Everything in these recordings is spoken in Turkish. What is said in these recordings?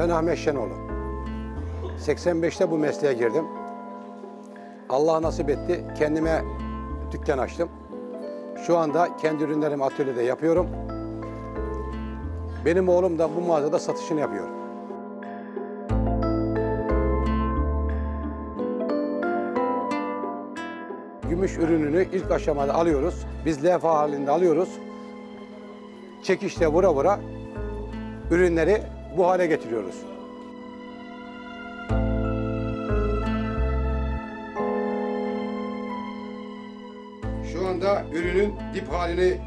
Ben Ahmet Şenoğlu. 85'te bu mesleğe girdim. Allah nasip etti. Kendime dükkan açtım. Şu anda kendi ürünlerimi atölyede yapıyorum. Benim oğlum da bu mağazada satışını yapıyor. Gümüş ürününü ilk aşamada alıyoruz. Biz levha halinde alıyoruz. Çekişle vura vura ürünleri bu hale getiriyoruz. Şu anda ürünün dip halini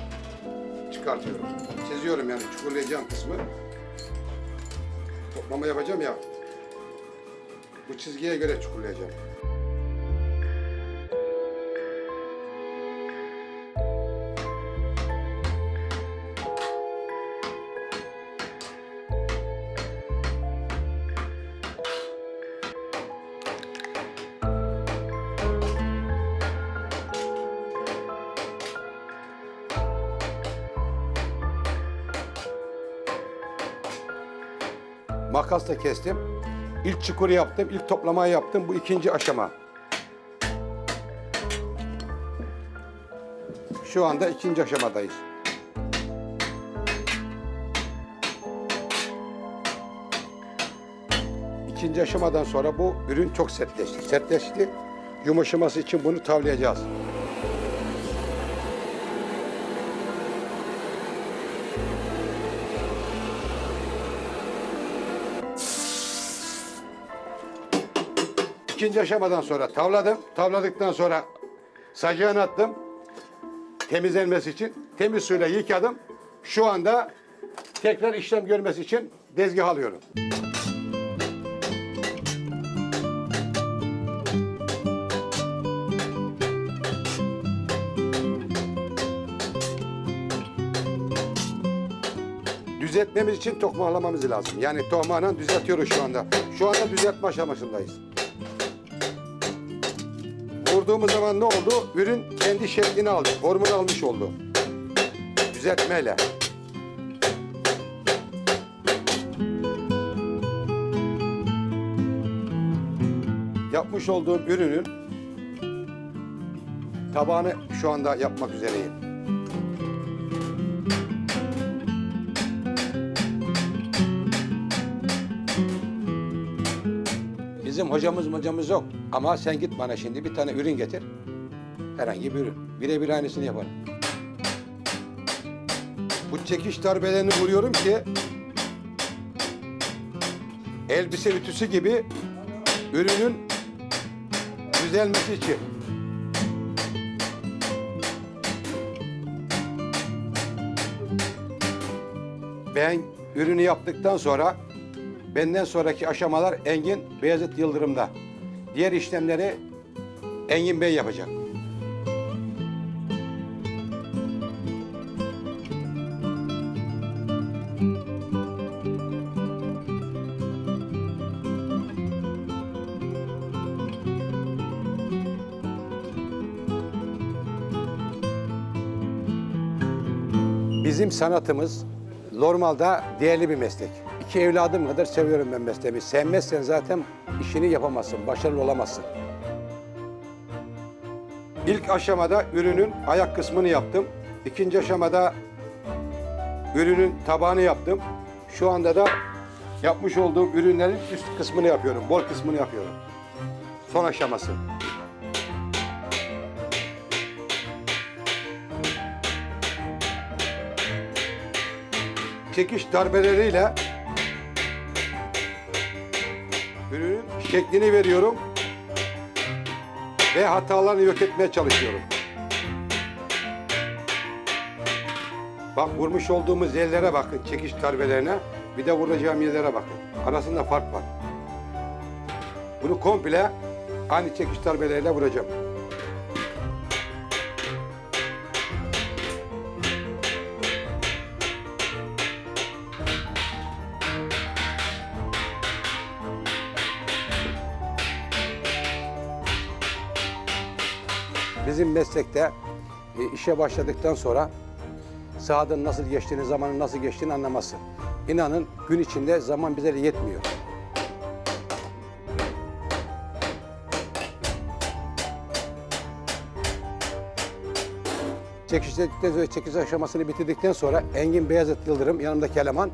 çıkartıyorum. Çiziyorum yani çukurlayacağım kısmı. Toplama yapacağım ya. Bu çizgiye göre çukurlayacağım. Makasla kestim. İlk çukuru yaptım, ilk toplamayı yaptım. Bu ikinci aşama. Şu anda ikinci aşamadayız. İkinci aşamadan sonra bu ürün çok sertleşti. Sertleşti. Yumuşaması için bunu tavlayacağız. İkinci aşamadan sonra tavladım. Tavladıktan sonra sacığını attım. Temizlenmesi için. Temiz suyla yıkadım. Şu anda tekrar işlem görmesi için dezgah alıyorum. Düzeltmemiz için tokmahlamamız lazım. Yani tohmağla düzeltiyoruz şu anda. Şu anda düzeltme aşamasındayız. Vurduğumuz zaman ne oldu? Ürün kendi şeklini aldı, formunu almış oldu. Düzeltmeyle. Yapmış olduğum ürünün tabağını şu anda yapmak üzereyim. Bizim hocamız hocamız yok. Ama sen git bana şimdi bir tane ürün getir. Herhangi bir ürün. Birebir aynısını yaparım. Bu çekiş darbelerini vuruyorum ki elbise ütüsü gibi ürünün düzelmesi için. Ben ürünü yaptıktan sonra benden sonraki aşamalar Engin Beyazıt Yıldırım'da. Diğer işlemleri Engin Bey yapacak. Bizim sanatımız normalde değerli bir meslek. İki evladım kadar seviyorum ben mesleğimi. Sevmezsen zaten işini yapamazsın, başarılı olamazsın. İlk aşamada ürünün ayak kısmını yaptım. İkinci aşamada ürünün tabağını yaptım. Şu anda da yapmış olduğum ürünlerin üst kısmını yapıyorum, bol kısmını yapıyorum. Son aşaması. çekiş darbeleriyle şeklini veriyorum ve hatalarını yok etmeye çalışıyorum. Bak vurmuş olduğumuz yerlere bakın, çekiş darbelerine. Bir de vuracağım yerlere bakın. Arasında fark var. Bunu komple aynı çekiş darbeleriyle vuracağım. Bizim meslekte e, işe başladıktan sonra Sahada nasıl geçtiğini, zamanın nasıl geçtiğini anlamazsın. İnanın gün içinde zaman bize yetmiyor. Çekiştirdikten sonra çekiş aşamasını bitirdikten sonra Engin Beyazıt Yıldırım yanımdaki eleman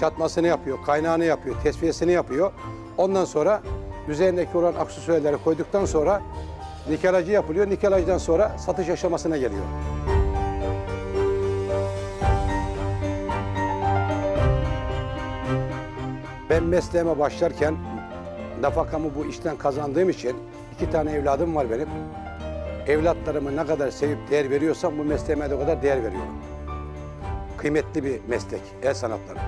çatmasını yapıyor, kaynağını yapıyor, tesviyesini yapıyor. Ondan sonra üzerindeki olan aksesuarları koyduktan sonra nikelajı yapılıyor. Nikelajdan sonra satış aşamasına geliyor. Ben mesleğime başlarken nafakamı bu işten kazandığım için iki tane evladım var benim. Evlatlarımı ne kadar sevip değer veriyorsam bu mesleğime de o kadar değer veriyorum. Kıymetli bir meslek, el sanatları.